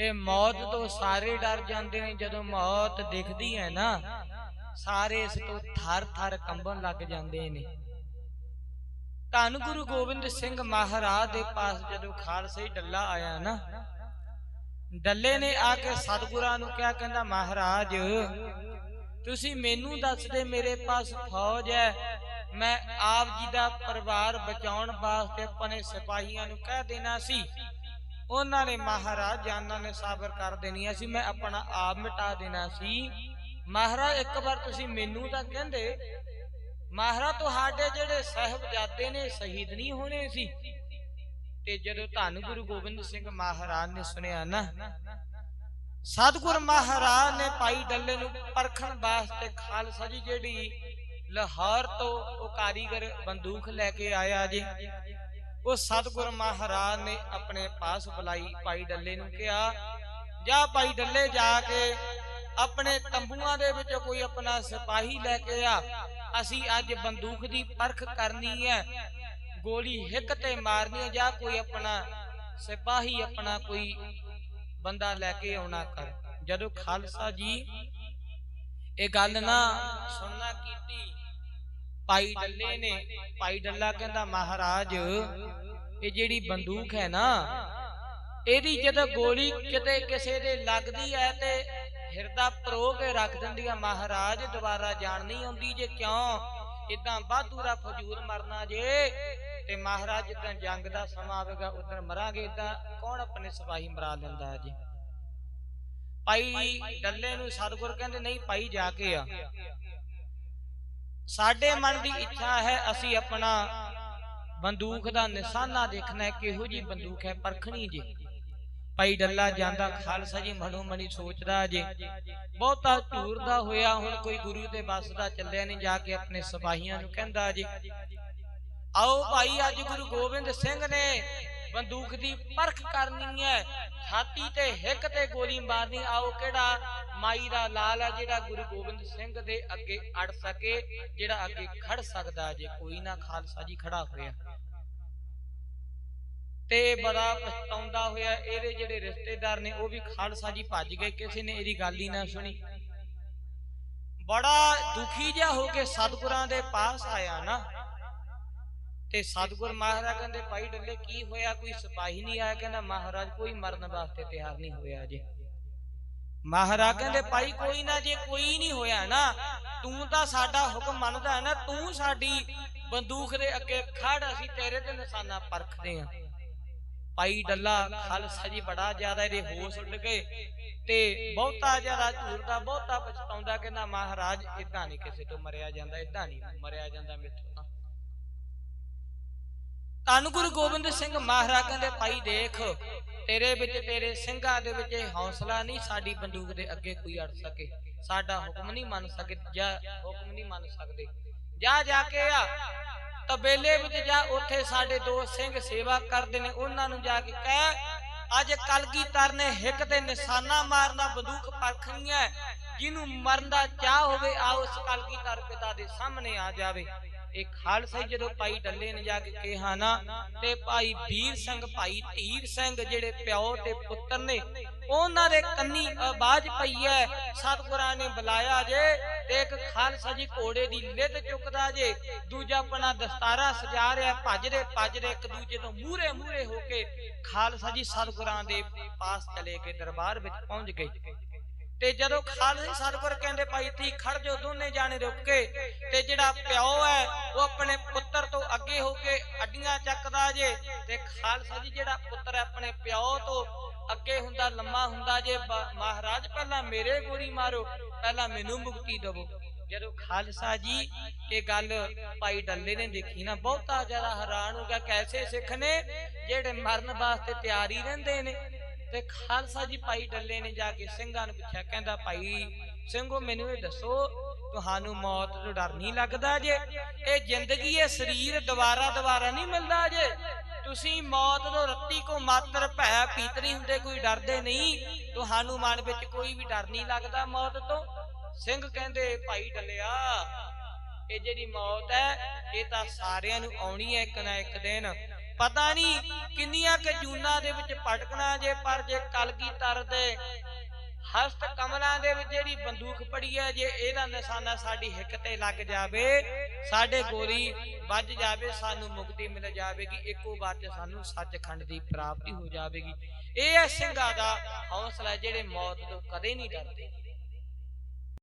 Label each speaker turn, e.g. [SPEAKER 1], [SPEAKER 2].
[SPEAKER 1] ਇਹ ਮੌਤ ਤੋਂ ਸਾਰੇ ਡਰ ਜਾਂਦੇ ਨੇ, ਜਦੋਂ ਮੌਤ ਦਿਖਦੀ ਹੈ ਨਾ, ਸਾਰੇ ਇਸ ਤੋਂ ਥਰ-ਥਰ ਕੰਬਣ ਲੱਗ ਜਾਂਦੇ ਨੇ। ਧੰਨ ਗੁਰੂ ਗੋਬਿੰਦ ਸਿੰਘ ਮਹਾਰਾਜ ਦੇ ਪਾਸ ਜਦੋਂ ਖਾਲਸੇ ਡੱਲਾ ਆਇਆ ਨਾ, ਡੱਲੇ ਨੇ ਆ ਕੇ ਸਤਿਗੁਰਾਂ ਨੂੰ ਕਿਹਾ, ਕਹਿੰਦਾ, ਮਹਾਰਾਜ, ਤੁਸੀਂ ਮੈਨੂੰ ਦੱਸ ਦੇ ਮੇਰੇ ਪਾਸ ਫੌਜ ਹੈ, ਮੈਂ ਆਪ ਜੀ ਦਾ ਪਰਿਵਾਰ ਬਚਾਉਣ ਵਾਸਤੇ ਆਪਣੇ ਸਿਪਾਹੀਆਂ ਨੂੰ ਕਹਿ ਦੇਣਾ ਸੀ ਉਹਨਾਂ ਨੇ ਮਹਾਰਾਜ ਜਾਨਾਂ ਨੇ ਸਾਬਰ ਕਰ ਦੇਣੀਆਂ ਸੀ, ਮੈਂ ਆਪਣਾ ਆਪ ਮਿਟਾ ਦੇਣਾ ਸੀ। ਮਹਾਰਾਜ, ਇੱਕ ਵਾਰ ਤੁਸੀਂ ਮੈਨੂੰ ਤਾਂ ਕਹਿੰਦੇ, ਮਹਾਰਾਜ, ਤੁਹਾਡੇ ਜਿਹੜੇ ਸਹਿਬਜ਼ਾਦੇ ਨੇ ਸ਼ਹੀਦ ਨਹੀਂ ਹੋਣੇ ਸੀ, ਤੇ ਜਦੋਂ ਧੰਨ ਗੁਰੂ ਗੋਬਿੰਦ ਸਿੰਘ ਮਹਾਰਾਜ ਨੇ ਸੁਣਿਆ ਨਾ, ਸਤਿਗੁਰ ਮਹਾਰਾਜ ਨੇ ਪਾਈ ਡੱਲੇ ਨੂੰ ਪਰਖਣ ਵਾਸਤੇ ਖਾਲਸਾ ਜੀ ਜਿਹੜੀ ਲਾਹੌਰ ਤੋਂ ਉਹ ਕਾਰੀਗਰ ਬੰਦੂਕ ਲੈ ਕੇ ਆਇਆ ਜੀ। ਉਹ ਸਤਿਗੁਰ ਮਹਾਰਾਜ ਨੇ ਆਪਣੇ ਪਾਸ ਬੁਲਾਈ, ਭਾਈ ਡੱਲੇ ਨੂੰ ਕਿਹਾ, ਜਾ ਭਾਈ ਡੱਲੇ ਜਾ ਕੇ ਆਪਣੇ ਤੰਬੂਆਂ ਦੇ ਵਿੱਚ ਕੋਈ ਆਪਣਾ ਸਿਪਾਹੀ ਲੈ ਕੇ ਆ। ਅਸੀਂ ਅੱਜ ਬੰਦੂਕ ਦੀ ਪਰਖ ਕਰਨੀ ਹੈ। ਗੋਲੀ ਹਿੱਕ ਤੇ ਮਾਰਨੀ ਹੈ। ਜਾਂ ਕੋਈ ਆਪਣਾ ਸਿਪਾਹੀ ਆਪਣਾ ਕੋਈ ਬੰਦਾ ਲੈ ਕੇ ਆਉਣਾ ਕਰ। ਜਦੋਂ ਖਾਲਸਾ ਜੀ ਇਹ ਗੱਲ ਨਾ ਸੁਣਨਾ ਕੀਤੀ ਭਾਈ ਡੱਲੇ ਨੇ ਭਾਈ ਡੱਲਾ ਕਹਿੰਦਾ, ਮਹਾਰਾਜ, ਇਹ ਜਿਹੜੀ ਬੰਦੂਕ ਹੈ ਨਾ, ਇਹਦੀ ਜਦੋਂ ਗੋਲੀ ਕਿਤੇ ਕਿਸੇ ਦੇ ਲੱਗਦੀ ਹੈ ਤੇ ਹਿਰਦਾ ਪਰੋ ਕੇ ਰੱਖ ਦਿੰਦੀ ਆ, ਮਹਾਰਾਜ, ਦੁਬਾਰਾ ਜਾਣ ਨਹੀਂ ਆਉਂਦੀ ਜੇ ਕਿਉਂ? ਇਦਾਂ ਬਾਦੂਰਾ ਫਜੂਰ ਮਰਨਾ ਜੇ ਤੇ ਮਹਾਰਾਜ ਜਿੱਦਾਂ ਜੰਗ ਦਾ ਸਮਾਂ ਆਵੇਗਾ ਉਦੋਂ ਮਰਾਂਗੇ ਇਦਾਂ ਕੌਣ ਆਪਣੇ ਸਿਪਾਹੀ ਮਰਾ ਲੈਂਦਾ ਹੈ ਜੀ? ਭਾਈ ਡੱਲੇ ਨੂੰ ਸਤਿਗੁਰ ਕਹਿੰਦੇ, ਨਹੀਂ ਭਾਈ ਜਾ ਕੇ ਆ। ਸਾਡੇ ਮਨ ਦੀ ਇੱਛਾ ਹੈ, ਅਸੀਂ ਆਪਣਾ ਬੰਦੂਕ ਦਾ ਨਿਸ਼ਾਨਾ ਦੇਖਣਾ ਕਿਹੋ ਜੀ ਬੰਦੂਕ ਹੈ, ਪਰਖਣੀ ਜੀ। ਭਾਈ ਡੱਲਾ ਜਾਂਦਾ, ਖਾਲਸਾ ਜੀ ਮਨੋ ਮਨੀ ਸੋਚਦਾ ਜੇ। ਬਹੁਤਾ ਝੂਰਦਾ ਹੋਇਆ, ਹੁਣ ਕੋਈ ਗੁਰੂ ਦੇ ਬਸ ਦਾ ਚੱਲਿਆ ਨਹੀਂ, ਜਾ ਕੇ ਆਪਣੇ ਸਿਪਾਹੀਆਂ ਨੂੰ ਕਹਿੰਦਾ ਜੇ। ਆਓ ਭਾਈ, ਅੱਜ ਗੁਰੂ ਗੋਬਿੰਦ ਸਿੰਘ ਨੇ ਬੰਦੂਕ ਦੀ ਪਰਖ ਕਰਨੀ ਹੈ। ਛਾਤੀ ਤੇ ਹਿੱਕ ਤੇ ਗੋਲੀ ਮਾਰਨੀ, ਆਓ ਕਿਹੜਾ ਮਾਈ ਦਾ ਲਾਲ ਹੈ ਜਿਹੜਾ ਗੁਰੂ ਗੋਬਿੰਦ ਸਿੰਘ ਦੇ ਅੱਗੇ ਅੜ ਸਕੇ, ਜਿਹੜਾ ਅੱਗੇ ਖੜ ਸਕਦਾ ਜੇ ਕੋਈ ਨਾ ਖਾਲਸਾ ਜੀ ਖੜਾ ਹੋਇਆ। ਤੇ ਬੜਾ ਪਛਤਾਉਂਦਾ ਹੋਇਆ, ਇਹਦੇ ਜਿਹੜੇ ਰਿਸ਼ਤੇਦਾਰ ਨੇ, ਉਹ ਵੀ ਖਾਲਸਾ ਜੀ ਭੱਜ ਗਏ, ਕਿਸੇ ਨੇ ਇਹਦੀ ਗੱਲ ਹੀ ਨਾ ਸੁਣੀ। ਬੜਾ ਦੁਖੀ ਜਿਹਾ ਹੋ ਕੇ ਸਤਿਗੁਰਾਂ ਦੇ ਪਾਸ ਆਇਆ ਨਾ। ਤੇ ਸਤਿਗੁਰ ਮਹਾਰਾਜ ਕਹਿੰਦੇ ਭਾਈ ਡੱਲੇ ਕੀ ਹੋਇਆ? ਕੋਈ ਸਿਪਾਹੀ ਨਹੀਂ ਆਇਆ? ਕਹਿੰਦਾ ਮਹਾਰਾਜ ਕੋਈ ਮਰਨ ਵਾਸਤੇ ਤਿਆਰ ਨਹੀਂ ਹੋਇਆ? ਜੀ ਮਹਾਰਾਜ ਕਹਿੰਦੇ ਭਾਈ ਕੋਈ ਨਾ ਜੇ ਕੋਈ ਨਹੀਂ ਹੋਇਆ ਨਾ ਤੂੰ ਤਾਂ ਸਾਡਾ ਹੁਕਮ ਮੰਨਦਾ ਹੈ ਨਾ ਤੂੰ ਸਾਡੀ ਬੰਦੂਕ ਦੇ ਅੱਗੇ ਖੜ ਅਸੀਂ ਤੇਰੇ ਤੇ ਨਿਸ਼ਾਨਾ ਪਰਖਦੇ ਆਂ। ਭਾਈ ਡੱਲਾ ਖਾਲਸਾ ਜੀ ਬੜਾ ਜ਼ਿਆਦਾ ਇਹਦੇ ਹੋਸ਼ ਉੱਡ ਗਏ ਤੇ ਬਹੁਤਾ ਜ਼ਿਆਦਾ ਝੂਰਦਾ ਬਹੁਤਾ ਪਛਤਾਉਂਦਾ ਕਹਿੰਦਾ ਮਹਾਰਾਜ ਇਦਾਂ ਨਹੀਂ ਕਿਸੇ ਤੋਂ ਮਰਿਆ ਜਾਂਦਾ ਇਦਾਂ ਨਹੀਂ ਮਰਿਆ ਜਾਂਦਾ ਮੇਥੋਂ ਤਾਂ। ਧੰਨ ਗੁਰੂ ਗੋਬਿੰਦ ਸਿੰਘ ਮਹਾਰਾਜ ਕਹਿੰਦੇ, ਭਾਈ ਦੇਖ, ਤੇਰੇ ਵਿੱਚ, ਤੇਰੇ ਸਿੰਘਾਂ ਦੇ ਵਿੱਚ ਹੌਸਲਾ ਨਹੀਂ ਸਾਡੀ ਬੰਦੂਕ ਦੇ ਅੱਗੇ ਕੋਈ ਅੜ ਸਕੇ। ਸਾਡਾ ਹੁਕਮ ਨਹੀਂ ਮੰਨ ਸਕੇ, ਜਾਂ ਹੁਕਮ ਨਹੀਂ ਮੰਨ ਸਕਦੇ। ਜਾ ਜਾ ਕੇ ਆ, ਤਬੇਲੇ ਵਿੱਚ ਜਾ, ਉੱਥੇ ਸਾਡੇ ਦੋ ਸਿੰਘ ਸੇਵਾ ਕਰਦੇ ਨੇ, ਉਹਨਾਂ ਨੂੰ ਜਾ ਕੇ ਕਹਿ, ਅੱਜ ਕਲਗੀਧਰ ਨੇ ਹਿੱਕ ਤੇ ਨਿਸ਼ਾਨਾ ਮਾਰਨਾ, ਬੰਦੂਕ ਪਰਖਣੀ ਹੈ। ਜਿਹਨੂੰ ਮਰਨ ਦਾ ਚਾਹ ਹੋਵੇ, ਆਓ ਉਸ ਕਲਗੀਧਰ ਪਿਤਾ ਦੇ ਸਾਹਮਣੇ ਆ ਜਾਵੇ। ਇਹ ਖਾਲਸਾ ਜਦੋਂ ਭਾਈ ਡੱਲੇ ਨੇ ਜਾ ਕੇ ਕਿਹਾ ਨਾ, ਤੇ ਭਾਈ ਵੀਰ ਸਿੰਘ, ਭਾਈ ਧੀਰ ਸਿੰਘ ਜਿਹੜੇ ਪਿਓ ਤੇ ਪੁੱਤਰ ਨੇ, ਉਹਨਾਂ ਦੇ ਕੰਨੀ ਆਵਾਜ਼ ਪਈ ਹੈ ਸਤਿਗੁਰਾਂ ਨੇ ਬੁਲਾਇਆ ਜੇ ਤੇ ਇੱਕ ਖਾਲਸਾ ਜੀ ਘੋੜੇ ਦੀ ਲਿੱਦ ਚੁੱਕਦਾ ਜੇ, ਦੂਜਾ ਆਪਣਾ ਦਸਤਾਰਾ ਸਜਾ ਰਿਹਾ, ਭੱਜਦੇ ਭੱਜਦੇ ਇੱਕ ਦੂਜੇ ਤੋਂ ਮੂਹਰੇ ਮੂਹਰੇ ਹੋ ਕੇ ਖਾਲਸਾ ਜੀ ਸਤਿਗੁਰਾਂ ਦੇ ਪਾਸ ਚਲੇ ਗਏ, ਦਰਬਾਰ ਵਿੱਚ ਪਹੁੰਚ ਗਏ। ਤੇ ਜਦੋਂ ਖਾਲਸੇ ਸਤਿਗੁਰ ਕਹਿੰਦੇ ਭਾਈ ਤੀ ਖੜ ਜੋ ਦੋਨੇ ਜਾਣੇ ਰੁਕ ਕੇ। ਤੇ ਜਿਹੜਾ ਪਿਓ ਹੈ, ਉਹ ਆਪਣੇ ਪੁੱਤਰ ਤੋਂ ਅੱਗੇ ਹੋ ਕੇ ਅੱਡੀਆਂ ਚੱਕਦਾ ਜੇ। ਤੇ ਖਾਲਸਾ ਜੀ ਜਿਹੜਾ ਪੁੱਤਰ ਆਪਣੇ ਪਿਓ ਤੋਂ ਅੱਗੇ ਹੁੰਦਾ, ਲੰਮਾ ਹੁੰਦਾ ਜੇ। ਮਹਾਰਾਜ, ਪਹਿਲਾਂ ਮੇਰੇ ਗੋਲੀ ਮਾਰੋ, ਪਹਿਲਾਂ ਮੈਨੂੰ ਮੁਕਤੀ ਦਿਵੋ। ਜਦੋਂ ਖਾਲਸਾ ਜੀ ਇਹ ਗੱਲ ਭਾਈ ਡੱਲੇ ਨੇ ਦੇਖੀ ਨਾ, ਬਹੁਤਾ ਜ਼ਿਆਦਾ ਹੈਰਾਨ ਹੋ ਗਿਆ। ਕੈਸੇ ਸਿੱਖ ਨੇ, ਜਿਹੜੇ ਮਰਨ ਵਾਸਤੇ ਤਿਆਰ ਹੀ ਰਹਿੰਦੇ ਨੇ। ਤੇ ਖਾਲਸਾ ਜੀ ਭਾਈ ਡੱਲੇ ਨੇ ਜਾ ਕੇ ਸਿੰਘਾਂ ਨੂੰ ਪੁੱਛਿਆ, ਕਹਿੰਦਾ ਭਾਈ, ਸਿੰਘੋ ਮੈਨੂੰ ਇਹ ਦੱਸੋ, ਤੁਹਾਨੂੰ ਮੌਤ ਤੋਂ ਡਰ ਨਹੀਂ ਲੱਗਦਾ ਜੇ? ਇਹ ਜ਼ਿੰਦਗੀ, ਇਹ ਸਰੀਰ ਦੁਬਾਰਾ ਦੁਬਾਰਾ ਨਹੀਂ ਮਿਲਦਾ ਜੇ? ਤੁਸੀਂ ਮੌਤ ਤੋਂ ਰੱਤੀ ਕੋ ਮਾਤਰ ਭੈ ਪੀਤਰੀ ਹੁੰਦੇ, ਕੋਈ ਡਰਦੇ ਨਹੀਂ। ਤੁਹਾਨੂੰ ਮਨ ਵਿੱਚ ਕੋਈ ਵੀ ਡਰ ਨਹੀਂ ਲੱਗਦਾ ਮੌਤ ਤੋਂ? ਸਿੰਘ ਕਹਿੰਦੇ, ਭਾਈ ਡੱਲਿਆ, ਇਹ ਜਿਹੜੀ ਮੌਤ ਹੈ, ਇਹ ਤਾਂ ਸਾਰਿਆਂ ਨੂੰ ਆਉਣੀ ਹੈ ਇੱਕ ਨਾ ਇੱਕ ਦਿਨ। ਪਤਾ ਨਹੀਂ ਕਿੰਨੀਆਂ ਕਿ ਜੂਨਾਂ ਦੇ ਵਿੱਚ ਭਟਕਣਾ ਜੇ, ਪਰ ਜੇ ਕਲਗੀਧਰ ਦੇ ਹਸਤ ਕਮਲਾਂ ਦੇ ਵਿੱਚ ਜਿਹੜੀ ਬੰਦੂਕ ਪੜੀ ਹੈ, ਜੇ ਇਹਦਾ ਨਿਸ਼ਾਨਾ ਸਾਡੀ ਹਿੱਕ ਤੇ ਲੱਗ ਜਾਵੇ, ਸਾਡੇ ਗੋਲੀ ਵੱਜ ਜਾਵੇ, ਸਾਨੂੰ ਮੁਕਤੀ ਮਿਲ ਜਾਵੇਗੀ, ਇੱਕੋ ਵਾਰ ਤੇ ਸਾਨੂੰ ਸੱਚਖੰਡ ਦੀ ਪ੍ਰਾਪਤੀ ਹੋ ਜਾਵੇਗੀ। ਇਹ ਹੈ ਸਿੰਘਾਂ ਦਾ ਹੌਸਲਾ, ਜਿਹੜੇ ਮੌਤ ਤੋਂ ਕਦੇ ਨਹੀਂ ਡਰਦੇ।